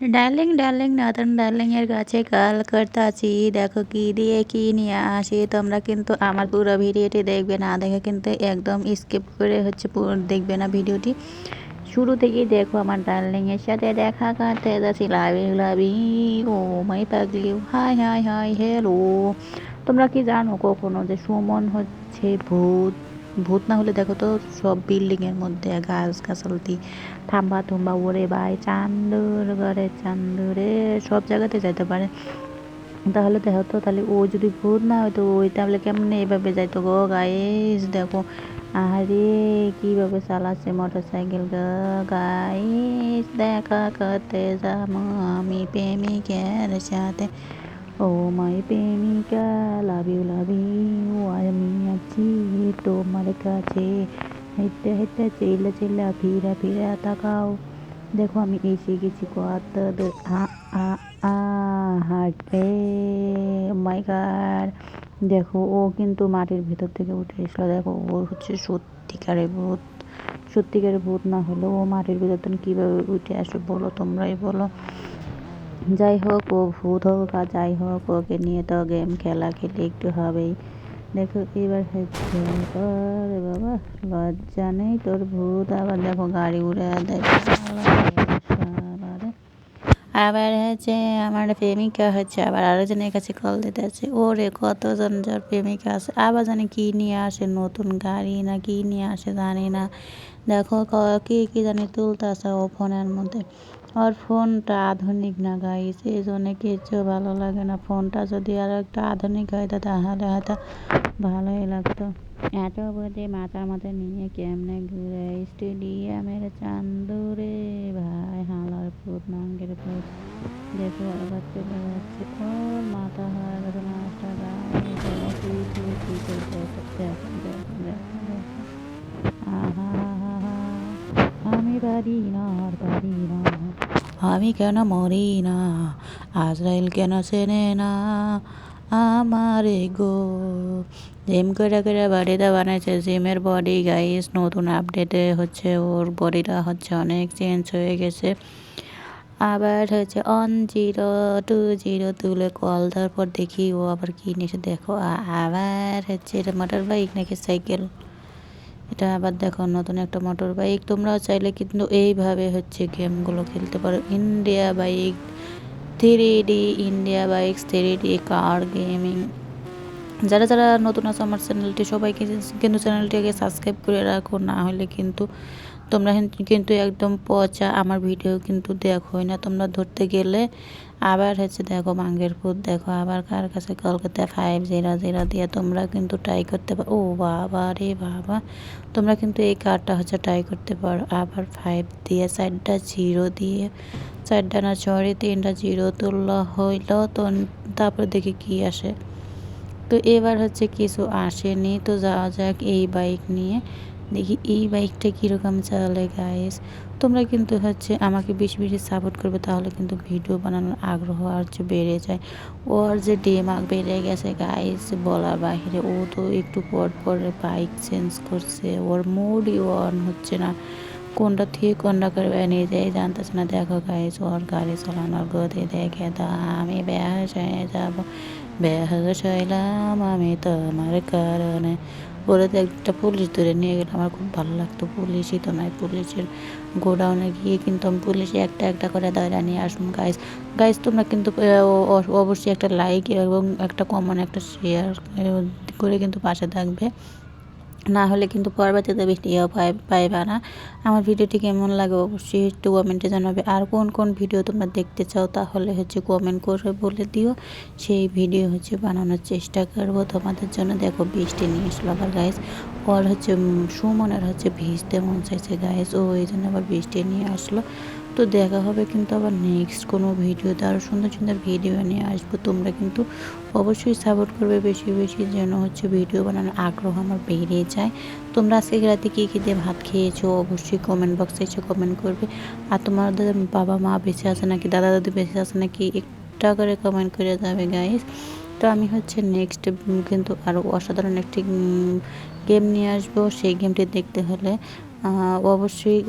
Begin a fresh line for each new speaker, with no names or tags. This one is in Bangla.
ডার্লিং ডার্লিং নতুন ডার্লিং এর কাছে কল করতেছি দেখো কি দিয়ে কি নিয়ে আসি। তোমরা কিন্তু আমার পুরো ভিডিওটি দেখবে না দেখে কিন্তু একদম স্কিপ করে হচ্ছে দেখবে না ভিডিওটি। শুরু থেকেই দেখো আমার ডার্লিং এর সাথে দেখা করতে যাচ্ছি। লাভি লাভি ও মাই পাগলি হাই হাই হাই হ্যালো তোমরা কি জানো কখনো যে সুমন হচ্ছে ভূত? ভূত না হলে দেখো তো সব বিল্ডিং এর মধ্যে গাছ গাছালতি, থাম্বা থুম্বা ওরে ভাই চান্দুর ঘরে চান্দুরে সব জায়গাতে যাইতে পারে। তাহলে দেখো তো, তাহলে ও যদি ভূত না হয়তো ওই তাহলে কেমনে এভাবে যাইতো গো গাইস দেখো আরে কীভাবে চালাচ্ছে মোটর সাইকেল গো গাইস দেখা করতে যাব আমি প্রেমিকের সাথে। ও মাই প্রেমিকা লাভ ইউ লাভ ইউ আমি আছি তোমার কাছে হেঁটে হেঁটে চেলে চেলে ফিরা ফিরা তাকাও দেখো আমি এসে গেছি কত আ আ আ হাঁটে মাই গাড দেখো ও কিন্তু মাটির ভিতর থেকে উঠে এসলো দেখো ও হচ্ছে সত্যিকারের ভূত সত্যিকারের ভূত না হলেও ও মাটির ভিতর থেকে কীভাবে উঠে আসে বলো তোমরাই বলো যাই হোক ও ভূত হোক আর যাই হোক ওকে নিয়ে তো গেম খেলা খেলে একটু হবেই। দেখো এবার হচ্ছে। বাবা, লজ্জা নেই তোর ভূত। আবার দেখো গাড়ি উড়ে দেয়। আবার হচ্ছে আমার প্রেমিকা হচ্ছে, আবার আরেকজনের কাছে কল দিতে আছে। ওরে, কতজন যার প্রেমিকা আছে? আবার জানি কী নিয়ে আসে, নতুন গাড়ি না কী নিয়ে আসে জানি না। দেখো কী কী জানি তুলতেছে ও ফোনের মধ্যে ওর ফোনটা আধুনিক না গাইস এই জন্য কিছু ভালো লাগে না ফোনটা যদি আর একটা আধুনিক হয়তো তাহলে হয়তো ভালোই লাগতো এত বুঝে মাথার মধ্যে নিয়ে কেমনে ঘুরে স্টেডিয়ামের চান্দুরে ভাই হালার ফুট নাঙ্গের ফুট দেখো ওর মাথা হয়ে গেছে মাছটা আমি না আর আমি কেন মরি না আজরাইল কেন চেনে না আমারে গো জিম করে করে বডিটা বানাইছে জিমের বডি গাইস নতুন আপডেটে হচ্ছে ওর বডিটা হচ্ছে অনেক চেঞ্জ হয়ে গেছে আবার হচ্ছে অন জিরো টু জিরো তুলে কল তারপর দেখি ও আবার কি নিয়েছে দেখো আবার হচ্ছে এটা মোটর বাইক নাকি সাইকেল এটা আবার দেখো, নতুন একটা মোটর বাইক তোমরাও চাইলে কিন্তু এইভাবে হচ্ছে গেমগুলো খেলতে পারো। India bike three D India bike three D car gaming যারা যারা নতুন আছে আমার চ্যানেলটি সবাইকে কিন্তু চ্যানেলটিকে সাবস্ক্রাইব করে রাখো, না হলে কিন্তু তোমরা কিন্তু একদম পচা, আমার ভিডিও কিন্তু দেখোই না। তোমরা ধরতে গেলে আবার হচ্ছে দেখো মাঙ্গের ফুট দেখো আবার কার কাছে কলকাতা ফাইভ জিরো জিরো দিয়ে তোমরা কিন্তু ট্রাই করতে পারো ও বাবা রে বাবা। তোমরা কিন্তু এই কার্ডটা হচ্ছে ট্রাই করতে পারো। আবার ফাইভ দিয়ে, চারটা জিরো দিয়ে, চারটা না ছড়ে তিনটা জিরো তুললো, হইল তো তারপর দেখি কি আসে। তো এবার হচ্ছে কিছু আসেনি, তো যাওয়া যাক এই বাইক নিয়ে। দেখি, এই বাইকটা কীরকম চালালে গাইস তোমরা কিন্তু হচ্ছে আমাকে বেশি বেশি সাপোর্ট করবে, তাহলে কিন্তু ভিডিও বানানোর আগ্রহ আর যে বেড়ে যায়। ওর যে ডেমাক বেড়ে গেছে গাইস বলার বাহিরে, ও তো একটু পর পর বাইক চেঞ্জ করছে। ওর মুডই অন হচ্ছে না। কোনটা থেকে কোনটা করে নিয়ে যায় জানতেছে না। দেখো গাইস ওর গাড়ি চালানোর গতি দেখে তো আমি বেহাস হয়ে যাব। বেহাস হইলাম আমি তোমার কারণে। বলে তো একটা পুলিশ ধরে নিয়ে গেলে। আমার খুব ভালো লাগতো পুলিশই তো নয়, পুলিশের গোডাউনে গিয়ে কিন্তু আমি পুলিশে একটা একটা করে দাঁড়া নিয়ে আসুন গাইস গাইস তোমরা কিন্তু অবশ্যই একটা লাইক এবং একটা কমন একটা শেয়ার করে কিন্তু পাশে থাকবে। না হলে কিন্তু পরবর্তীতে ভিডিও পাই পাইবা না। আমার ভিডিওটি কেমন লাগে অবশ্যই একটু কমেন্টে জানাবে। আর কোন কোন ভিডিও তোমরা দেখতে চাও তাহলে হচ্ছে কমেন্ট করে বলে দিও। সেই ভিডিও হচ্ছে বানানোর চেষ্টা করব তোমাদের জন্য। দেখো বৃষ্টি নিয়ে আসলো আবার গাইস ওর হচ্ছে সুমনের হচ্ছে ভিজতে মন চাইছে গাইস ও এই জন্য আবার বৃষ্টি নিয়ে আসলো। তো দেখা হবে কিন্তু আবার নেক্সট কোনো ভিডিওতে। আরও সুন্দর সুন্দর ভিডিও নিয়ে আসব। তোমরা কিন্তু অবশ্যই সাপোর্ট করবে বেশি বেশি, যেন হচ্ছে ভিডিও বানানোর আগ্রহ আমার বেড়ে যায়। তোমরা আজকে রাতে কী কী দিয়ে ভাত খেয়েছো? অবশ্যই কমেন্ট বক্সে এসে কমেন্ট করবে। আর তোমাদের বাবা মা বেঁচে আছে নাকি? দাদা দাদু বেঁচে আছে নাকি? একটা করে কমেন্ট করে যাবে গাইস তো আমি হচ্ছে নেক্সট কিন্তু আরও অসাধারণ একটি গেম নিয়ে আসব। সেই গেমটি দেখতে হলে অবশ্যই